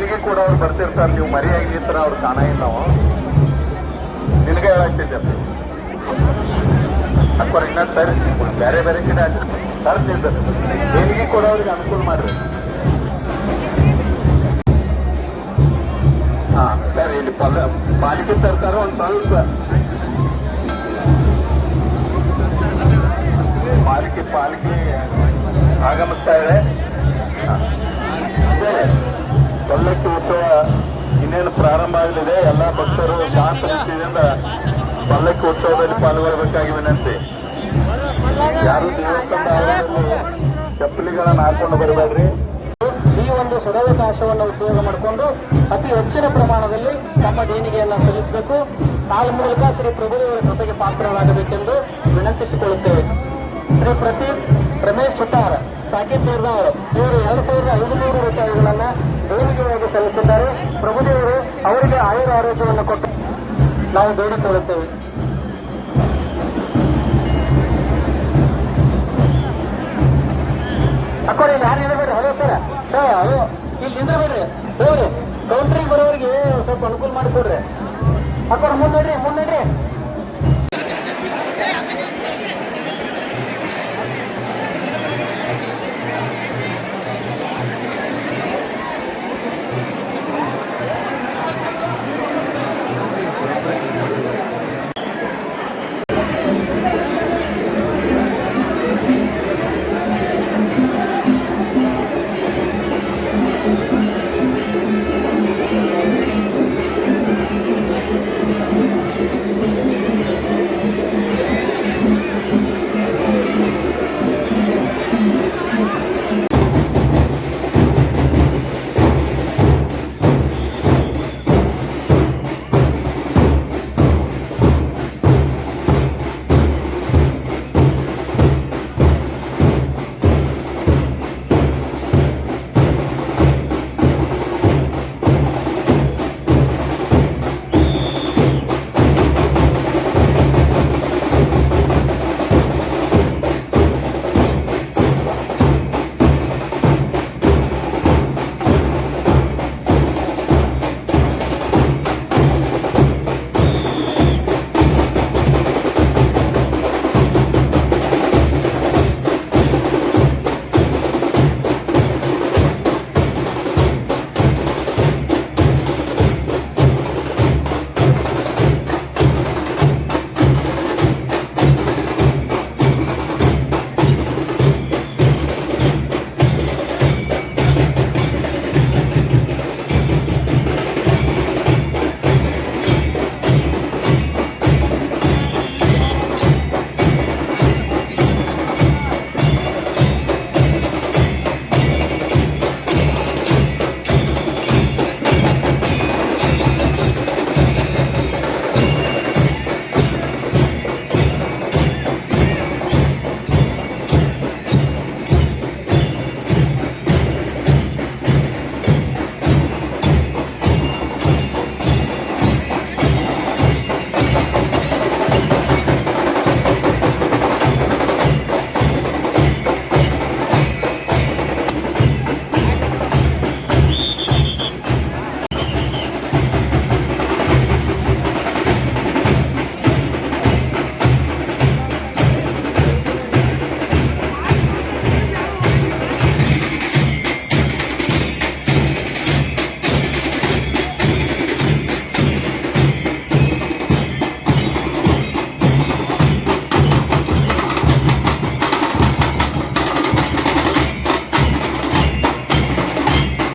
ದೇಣಿಗೆ ಕೂಡ ಅವ್ರು ಬರ್ತಿರ್ತಾರೆ, ನೀವು ಮರಿಯಾಗಿ ನಿಂತರ ಅವ್ರು ಇಲ್ಲ ನಾವು ನಿನಗೆ ಹೇಳಾಗ್ತಿದ್ದೆ ಅಕ್ಕೋರ್ ಇನ್ನೊಂದು ಸರಿ, ಬೇರೆ ಬೇರೆ ಗಿಡ ತರ್ತಿದ್ದಾರೆ ಕೂಡ ಅವ್ರಿಗೆ ಅನುಕೂಲ ಮಾಡ್ರಿ ಹಾ, ಸರಿ, ಇಲ್ಲಿ ಪಾಲಿಕೆ ತರ್ತಾರೋ ಒಂದು ಸ್ವಲ್ಪ. ಇನ್ನೇನು ಪ್ರಾರಂಭ ಆಗಲಿದೆ, ಎಲ್ಲ ಭಕ್ತರು ಶಾಂತ ರೀತಿಯಿಂದ ಪಲ್ಲಕ್ಕಿ ಉತ್ಸವದಲ್ಲಿ ಪಾಲ್ಗೊಳ್ಳಬೇಕಾಗಿ ವಿನಂತಿ. ಯಾರು ಚಪ್ಪಲಿಗಳನ್ನು ಹಾಕೊಂಡು ಬರಬೇಡ್ರಿ. ಈ ಒಂದು ಸದಾವಕಾಶವನ್ನು ಉಪಯೋಗ ಮಾಡಿಕೊಂಡು ಅತಿ ಹೆಚ್ಚಿನ ಪ್ರಮಾಣದಲ್ಲಿ ತಮ್ಮ ದೇಣಿಗೆಯನ್ನು ಸಲ್ಲಿಸಬೇಕು. ಕಾಲ ಮೂಲಕ ಶ್ರೀ ಪ್ರಭುದೇವರ ಜೊತೆಗೆ ಪಾತ್ರರಾಗಬೇಕೆಂದು ವಿನಂತಿಸಿಕೊಳ್ಳುತ್ತೇವೆ. ಶ್ರೀ ಪ್ರತೀಪ್ ರಮೇಶ್ ಸುತಾರ್ ಸಾಕಿಬ್ ಸೇರಿದವರು ಇವರು ಎರಡು ಸಾವಿರದ ಐದುನೂರು ರೂಪಾಯಿಗಳನ್ನ ದೇವಿಗೆ ಸಲ್ಲಿಸಿದ್ದಾರೆ. ಪ್ರಭುದೇವರು ಅವರಿಗೆ ಆಯುರ ಆರೋಗ್ಯವನ್ನು ಕೊಟ್ಟು ನಾವು ಬೇಡಿಕೊಳ್ಳುತ್ತೇವೆ. ಅಕ್ಕೋರಿ ನಾನು ಹೇಳಬೇಡ್ರಿ ಹಲೋ ಸರ್. ಸರ್ ಅದು ಇಲ್ಲಿ ನಿಂದ್ರಬೇಡ್ರಿ ಹೋಗ್ರಿ ಕೌಂಟ್ರಿಗೆ ಬರೋರಿಗೆ ಸ್ವಲ್ಪ ಅನುಕೂಲ ಮಾಡಿಕೊಡ್ರಿ ಅಕ್ಕೋರಿ ಮುನ್ನಡ್ರಿ ಮುನ್ನಡ್ರಿ